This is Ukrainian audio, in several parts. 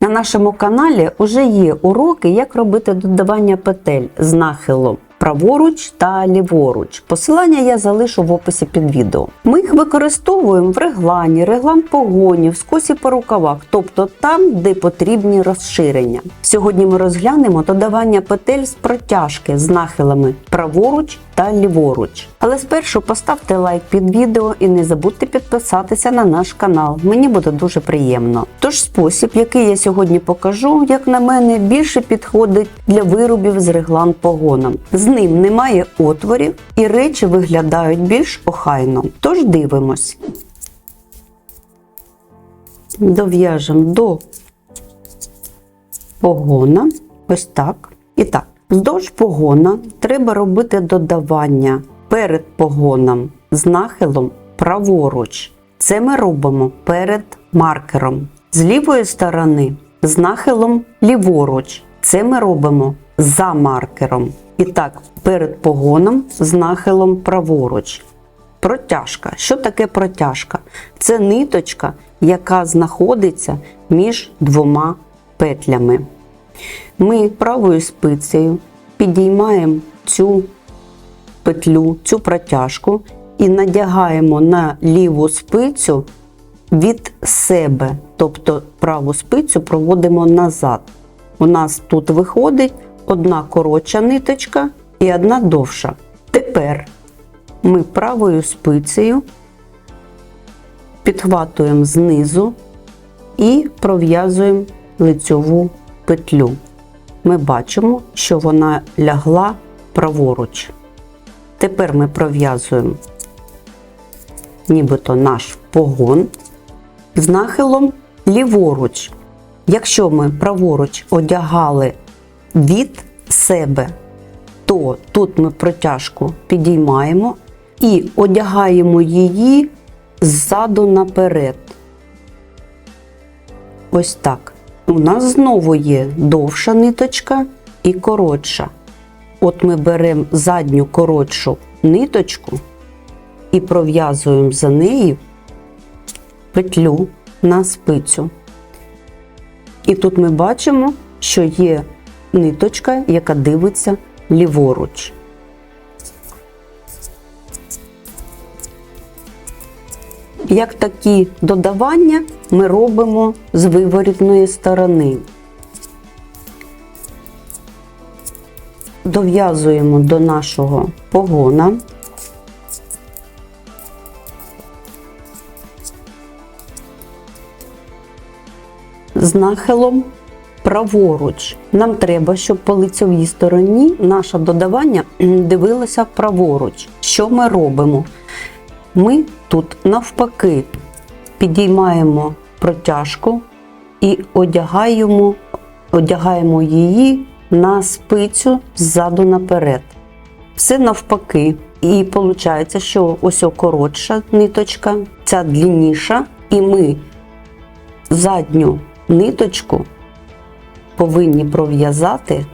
На нашому каналі вже є уроки, як робити додавання петель з нахилом праворуч та ліворуч. Посилання я залишу в описі під відео. Ми їх використовуємо в реглані, реглан погоні, в скосі по рукавах, тобто там, де потрібні розширення. Сьогодні ми розглянемо додавання петель з протяжки з нахилами праворуч та ліворуч. Але спершу поставте лайк під відео і не забудьте підписатися на наш канал. Мені буде дуже приємно. Тож спосіб, який я сьогодні покажу, як на мене, більше підходить для виробів з реглан погоном. З ним немає отворів і речі виглядають більш охайно. Тож дивимось. Дов'яжемо до погона. Ось так. І так, вздовж погона треба робити додавання перед погоном з нахилом праворуч. Це ми робимо перед маркером. З лівої сторони з нахилом ліворуч. Це ми робимо за маркером. І так, перед погоном з нахилом праворуч. Протяжка. Що таке протяжка? Це ниточка, яка знаходиться між двома петлями. Ми правою спицею підіймаємо цю петлю, цю протяжку і надягаємо на ліву спицю від себе, тобто праву спицю проводимо назад. У нас тут виходить одна коротша ниточка і одна довша. Тепер ми правою спицею підхватуємо знизу і пров'язуємо лицьову петлю. Ми бачимо, що вона лягла праворуч. Тепер ми пров'язуємо нібито наш погон з нахилом ліворуч. Якщо ми праворуч одягали від себе, то тут ми протяжку підіймаємо і одягаємо її ззаду наперед. Ось так. У нас знову є довша ниточка і коротша. От ми беремо задню коротшу ниточку і пров'язуємо за нею петлю на спицю. І тут ми бачимо, що є ниточка, яка дивиться ліворуч. Як такі додавання ми робимо з виворітної сторони. Дов'язуємо до нашого погона. З нахилом праворуч. Нам треба, щоб по лицевій стороні наше додавання дивилося праворуч. Що ми робимо? Ми тут навпаки підіймаємо протяжку і одягаємо, одягаємо її на спицю ззаду наперед. Все навпаки. І виходить, що ось коротша ниточка, ця длинніша, і ми задню ниточку повинні пров'язати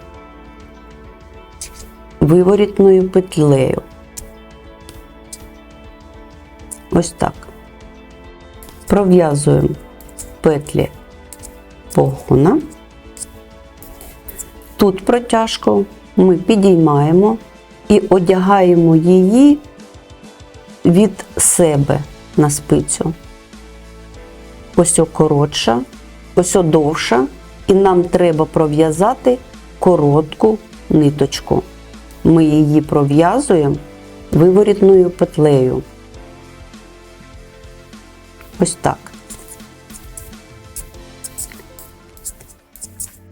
виворітною петлею. Ось так. Пров'язуємо петлі погона. Тут протяжку ми підіймаємо і одягаємо її від себе на спицю. Ось коротша, ось довша, і нам треба пров'язати коротку ниточку. Ми її пров'язуємо виворітною петлею. Ось так.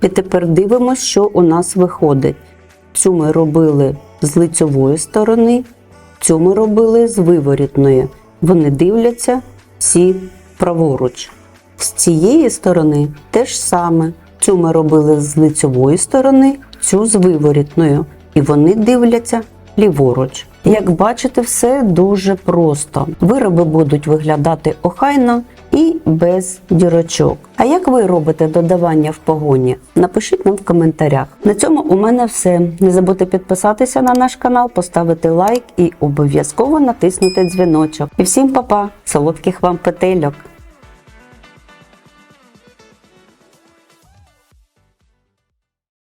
І тепер дивимося, що у нас виходить. Цю ми робили з лицьової сторони, цю ми робили з виворітної. Вони дивляться всі праворуч. З цієї сторони теж саме. Цю ми робили з лицьової сторони, цю з виворітною. І вони дивляться ліворуч. Як бачите, все дуже просто. Вироби будуть виглядати охайно і без дірочок. А як ви робите додавання в погоні? Напишіть нам в коментарях. На цьому у мене все. Не забудьте підписатися на наш канал, поставити лайк і обов'язково натиснути дзвіночок. І всім па-па! солодких вам петельок!